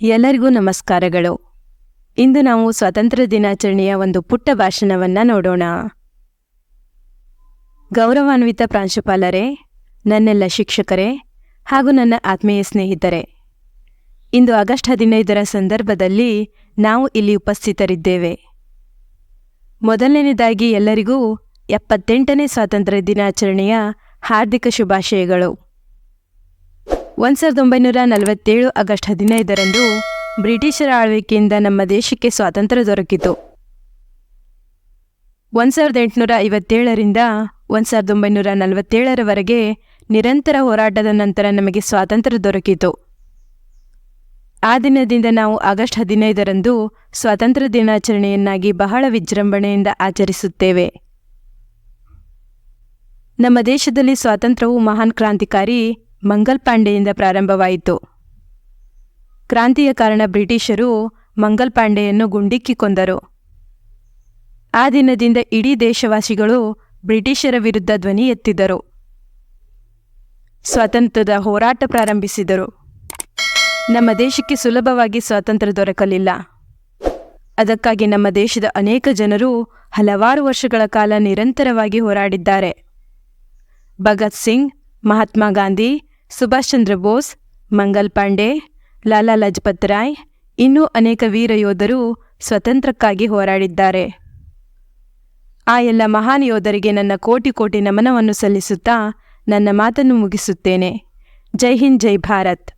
ಎಲ್ಲರಿಗೂ ನಮಸ್ಕಾರಗಳು. ಇಂದು ನಾವು ಸ್ವಾತಂತ್ರ್ಯ ದಿನಾಚರಣೆಯ ಒಂದು ಪುಟ್ಟ ಭಾಷಣವನ್ನ ನೋಡೋಣ. ಗೌರವಾನ್ವಿತ ಪ್ರಾಂಶುಪಾಲರೇ, ನನ್ನೆಲ್ಲ ಶಿಕ್ಷಕರೇ ಹಾಗೂ ನನ್ನ ಆತ್ಮೀಯ ಸ್ನೇಹಿತರೆ. ಇಂದು ಆಗಸ್ಟ್ ಹದಿನೈದರ ಸಂದರ್ಭದಲ್ಲಿ ನಾವು ಇಲ್ಲಿ ಉಪಸ್ಥಿತರಿದ್ದೇವೆ. ಮೊದಲನೇದಾಗಿ ಎಲ್ಲರಿಗೂ ಎಪ್ಪತ್ತೆಂಟನೇ ಸ್ವಾತಂತ್ರ್ಯ ದಿನಾಚರಣೆಯ ಹಾರ್ದಿಕ ಶುಭಾಶಯಗಳು. ಒಂದು ಸಾವಿರದ ಒಂಬೈನೂರ ನಲವತ್ತೇಳು ಆಗಸ್ಟ್ ಹದಿನೈದರಂದು ಬ್ರಿಟಿಷರ ಆಳ್ವಿಕೆಯಿಂದ ನಮ್ಮ ದೇಶಕ್ಕೆ ಸ್ವಾತಂತ್ರ್ಯ ದೊರಕಿತು. ಒಂದು ಸಾವಿರದ ಎಂಟುನೂರ ಐವತ್ತೇಳರಿಂದ ಒಂದು ಸಾವಿರದ ಒಂಬೈನೂರ ನಲವತ್ತೇಳರವರೆಗೆ ನಿರಂತರ ಹೋರಾಟದ ನಂತರ ನಮಗೆ ಸ್ವಾತಂತ್ರ್ಯ ದೊರಕಿತು. ಆ ದಿನದಿಂದ ನಾವು ಆಗಸ್ಟ್ ಹದಿನೈದರಂದು ಸ್ವಾತಂತ್ರ್ಯ ದಿನಾಚರಣೆಯನ್ನಾಗಿ ಬಹಳ ವಿಜೃಂಭಣೆಯಿಂದ ಆಚರಿಸುತ್ತೇವೆ. ನಮ್ಮ ದೇಶದಲ್ಲಿ ಸ್ವಾತಂತ್ರ್ಯವು ಮಹಾನ್ ಕ್ರಾಂತಿಕಾರಿ ಮಂಗಲ್ ಪಾಂಡೆಯಿಂದ ಪ್ರಾರಂಭವಾಯಿತು. ಕ್ರಾಂತಿಯ ಕಾರಣ ಬ್ರಿಟಿಷರು ಮಂಗಲ್ ಪಾಂಡೆಯನ್ನು ಗುಂಡಿಕ್ಕಿ ಕೊಂದರು. ಆ ದಿನದಿಂದ ಇಡೀ ದೇಶವಾಸಿಗಳು ಬ್ರಿಟಿಷರ ವಿರುದ್ಧ ಧ್ವನಿ ಎತ್ತಿದರು. ಸ್ವಾತಂತ್ರ್ಯದ ಹೋರಾಟ ಪ್ರಾರಂಭಿಸಿದರು. ನಮ್ಮ ದೇಶಕ್ಕೆ ಸುಲಭವಾಗಿ ಸ್ವಾತಂತ್ರ್ಯ ದೊರಕಲಿಲ್ಲ. ಅದಕ್ಕಾಗಿ ನಮ್ಮ ದೇಶದ ಅನೇಕ ಜನರು ಹಲವಾರು ವರ್ಷಗಳ ಕಾಲ ನಿರಂತರವಾಗಿ ಹೋರಾಡಿದ್ದಾರೆ. ಭಗತ್ ಸಿಂಗ್, ಮಹಾತ್ಮ ಗಾಂಧಿ ಸುಭಾಷ್ ಚಂದ್ರ ಬೋಸ್, ಮಂಗಲ್ ಪಾಂಡೆ, ಲಾಲಾ ಲಜಪತ್ ರಾಯ್, ಇನ್ನೂ ಅನೇಕ ವೀರ ಯೋಧರು ಸ್ವತಂತ್ರಕ್ಕಾಗಿ ಹೋರಾಡಿದ್ದಾರೆ. ಆ ಎಲ್ಲ ಮಹಾನ್ ಯೋಧರಿಗೆ ನನ್ನ ಕೋಟಿ ಕೋಟಿ ನಮನವನ್ನು ಸಲ್ಲಿಸುತ್ತಾ ನನ್ನ ಮಾತನ್ನು ಮುಗಿಸುತ್ತೇನೆ. ಜೈ ಹಿಂದ್, ಜೈ ಭಾರತ್.